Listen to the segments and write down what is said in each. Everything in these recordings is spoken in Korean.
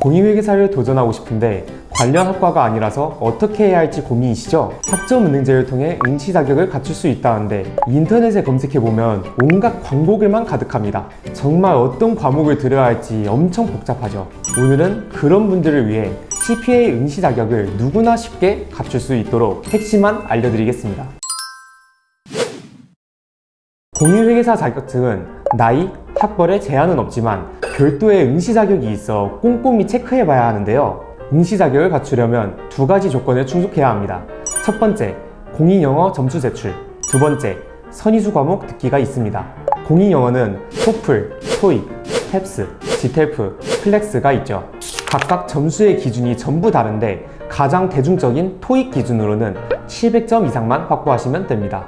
공인회계사를 도전하고 싶은데 관련 학과가 아니라서 어떻게 해야 할지 고민이시죠? 학점 은행제를 통해 응시 자격을 갖출 수 있다는데 인터넷에 검색해보면 온갖 광고글만 가득합니다. 정말 어떤 과목을 들어야 할지 엄청 복잡하죠. 오늘은 그런 분들을 위해 CPA 응시 자격을 누구나 쉽게 갖출 수 있도록 핵심만 알려드리겠습니다. 공인회계사 자격증은 나이, 학벌에 제한은 없지만 별도의 응시 자격이 있어 꼼꼼히 체크해 봐야 하는데요. 응시 자격을 갖추려면 두 가지 조건에 충족해야 합니다. 첫 번째, 공인 영어 점수 제출. 두 번째, 선의수 과목 듣기가 있습니다. 공인 영어는 토플, 토익, 탭스, 지텔프, 플렉스가 있죠. 각각 점수의 기준이 전부 다른데 가장 대중적인 토익 기준으로는 700점 이상만 확보하시면 됩니다.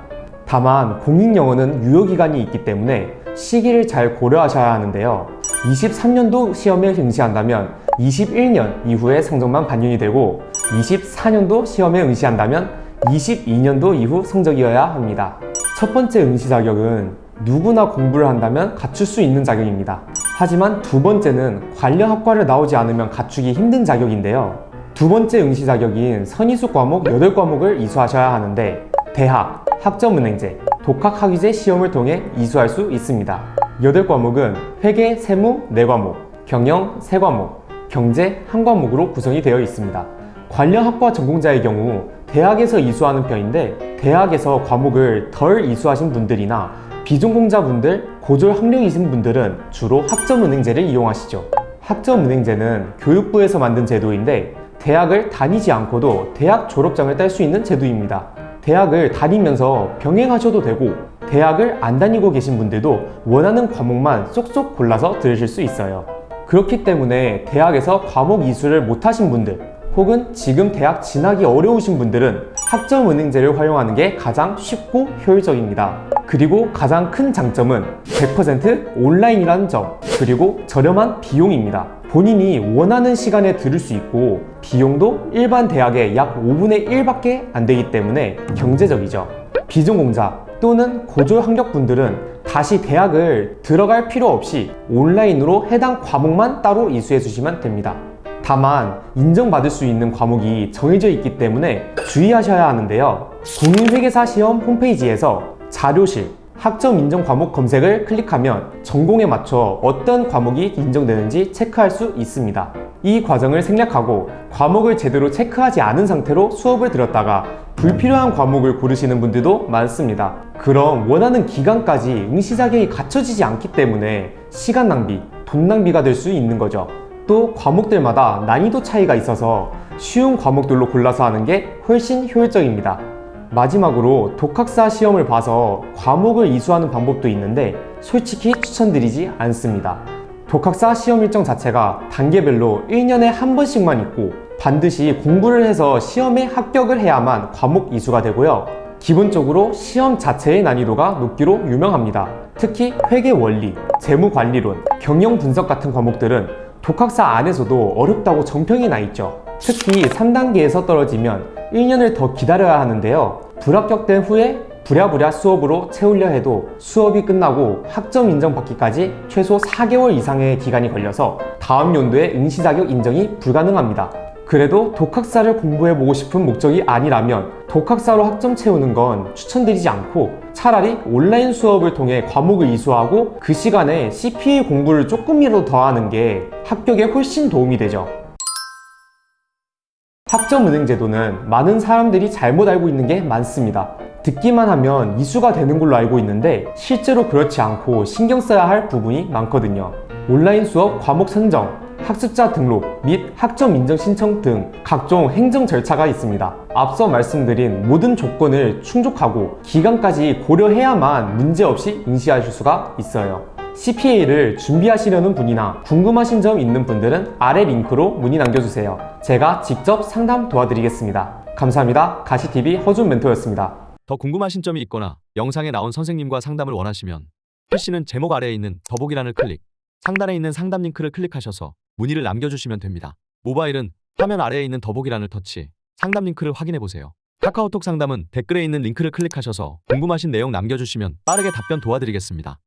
다만 공인 영어는 유효 기간이 있기 때문에 시기를 잘 고려하셔야 하는데요. 23년도 시험에 응시한다면 21년 이후에 성적만 반영이 되고 24년도 시험에 응시한다면 22년도 이후 성적이어야 합니다. 첫 번째 응시 자격은 누구나 공부를 한다면 갖출 수 있는 자격입니다. 하지만 두 번째는 관련 학과를 나오지 않으면 갖추기 힘든 자격인데요. 두 번째 응시 자격인 선의수 과목 8과목을 이수하셔야 하는데 대학, 학점은행제, 독학학위제 시험을 통해 이수할 수 있습니다. 8과목은 회계, 세무 4과목, 경영 3과목, 경제 1과목으로 구성이 되어 있습니다. 관련 학과 전공자의 경우 대학에서 이수하는 편인데 대학에서 과목을 덜 이수하신 분들이나 비전공자분들, 고졸 학령이신 분들은 주로 학점은행제를 이용하시죠. 학점은행제는 교육부에서 만든 제도인데 대학을 다니지 않고도 대학 졸업장을 딸 수 있는 제도입니다. 대학을 다니면서 병행하셔도 되고 대학을 안 다니고 계신 분들도 원하는 과목만 쏙쏙 골라서 들으실 수 있어요. 그렇기 때문에 대학에서 과목 이수를 못하신 분들 혹은 지금 대학 진학이 어려우신 분들은 학점은행제를 활용하는 게 가장 쉽고 효율적입니다. 그리고 가장 큰 장점은 100% 온라인이라는 점, 그리고 저렴한 비용입니다. 본인이 원하는 시간에 들을 수 있고 비용도 일반 대학의 약 5분의 1밖에 안 되기 때문에 경제적이죠. 비전공자 또는 고졸 학력분들은 다시 대학을 들어갈 필요 없이 온라인으로 해당 과목만 따로 이수해 주시면 됩니다. 다만 인정받을 수 있는 과목이 정해져 있기 때문에 주의하셔야 하는데요. 공인회계사 시험 홈페이지에서 자료실, 학점 인정 과목 검색을 클릭하면 전공에 맞춰 어떤 과목이 인정되는지 체크할 수 있습니다. 이 과정을 생략하고 과목을 제대로 체크하지 않은 상태로 수업을 들었다가 불필요한 과목을 고르시는 분들도 많습니다. 그럼 원하는 기간까지 응시 자격이 갖춰지지 않기 때문에 시간 낭비, 돈 낭비가 될 수 있는 거죠. 또 과목들마다 난이도 차이가 있어서 쉬운 과목들로 골라서 하는 게 훨씬 효율적입니다. 마지막으로 독학사 시험을 봐서 과목을 이수하는 방법도 있는데 솔직히 추천드리지 않습니다. 독학사 시험 일정 자체가 단계별로 1년에 한 번씩만 있고 반드시 공부를 해서 시험에 합격을 해야만 과목 이수가 되고요. 기본적으로 시험 자체의 난이도가 높기로 유명합니다. 특히 회계 원리, 재무 관리론, 경영 분석 같은 과목들은 독학사 안에서도 어렵다고 정평이 나 있죠. 특히 3단계에서 떨어지면 1년을 더 기다려야 하는데요. 불합격된 후에 부랴부랴 수업으로 채우려 해도 수업이 끝나고 학점 인정 받기까지 최소 4개월 이상의 기간이 걸려서 다음 연도에 응시 자격 인정이 불가능합니다. 그래도 독학사를 공부해보고 싶은 목적이 아니라면 독학사로 학점 채우는 건 추천드리지 않고 차라리 온라인 수업을 통해 과목을 이수하고 그 시간에 CPA 공부를 조금이라도 더 하는 게 합격에 훨씬 도움이 되죠. 학점은행 제도는 많은 사람들이 잘못 알고 있는 게 많습니다. 듣기만 하면 이수가 되는 걸로 알고 있는데 실제로 그렇지 않고 신경 써야 할 부분이 많거든요. 온라인 수업 과목 선정, 학습자 등록 및 학점 인정 신청 등 각종 행정 절차가 있습니다. 앞서 말씀드린 모든 조건을 충족하고 기간까지 고려해야만 문제없이 응시하실 수가 있어요. CPA를 준비하시려는 분이나 궁금하신 점 있는 분들은 아래 링크로 문의 남겨주세요. 제가 직접 상담 도와드리겠습니다. 감사합니다. 가시TV 허준 멘토였습니다. 더 궁금하신 점이 있거나 영상에 나온 선생님과 상담을 원하시면 PC는 제목 아래에 있는 더보기란을 클릭, 상단에 있는 상담 링크를 클릭하셔서 문의를 남겨주시면 됩니다. 모바일은 화면 아래에 있는 더보기란을 터치, 상담 링크를 확인해 보세요. 카카오톡 상담은 댓글에 있는 링크를 클릭하셔서 궁금하신 내용 남겨주시면 빠르게 답변 도와드리겠습니다.